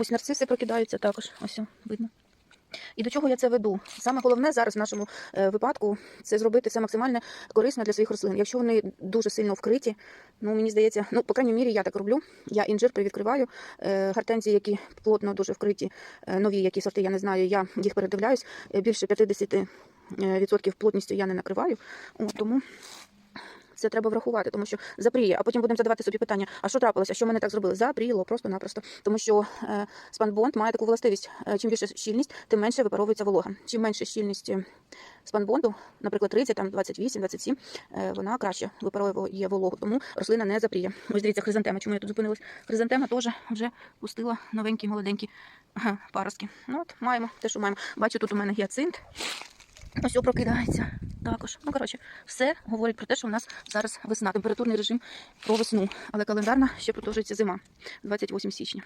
Ось нарциси прокидаються також. Ось видно. І до чого я це веду? Саме головне зараз в нашому е, випадку це зробити все максимально корисно для своїх рослин. Якщо вони дуже сильно вкриті, ну мені здається, ну по крайній мірі я так роблю. Я інжир привідкриваю. Е, гортензії, які плотно дуже вкриті, е, нові, які сорти, я не знаю, я їх передивляюсь. Більше 50 е, відсотків плотністю я не накриваю. От, тому це треба врахувати, тому що запріє, а потім будемо задавати собі питання: а що трапилося? Що мене так зробили? Запріло, просто-напросто. Тому що е, спанбонд має таку властивість: е, чим більше щільність, тим менше випаровується волога. Чим менше щільність спанбонду, наприклад, 30, там 28, 27, е, вона краще випаровує вологу, тому рослина не запріє. Ось дивіться, хризантема. Чому я тут зупинилась? Хризантема теж вже пустила новенькі молоденькі паростки. Ну от маємо те, що маємо. Бачу, тут у мене гіацинт. Ось прокидається також. Ну, коротше, все говорить про те, що у нас зараз весна, температурний режим про весну. Але календарна ще продовжується зима, 28 січня.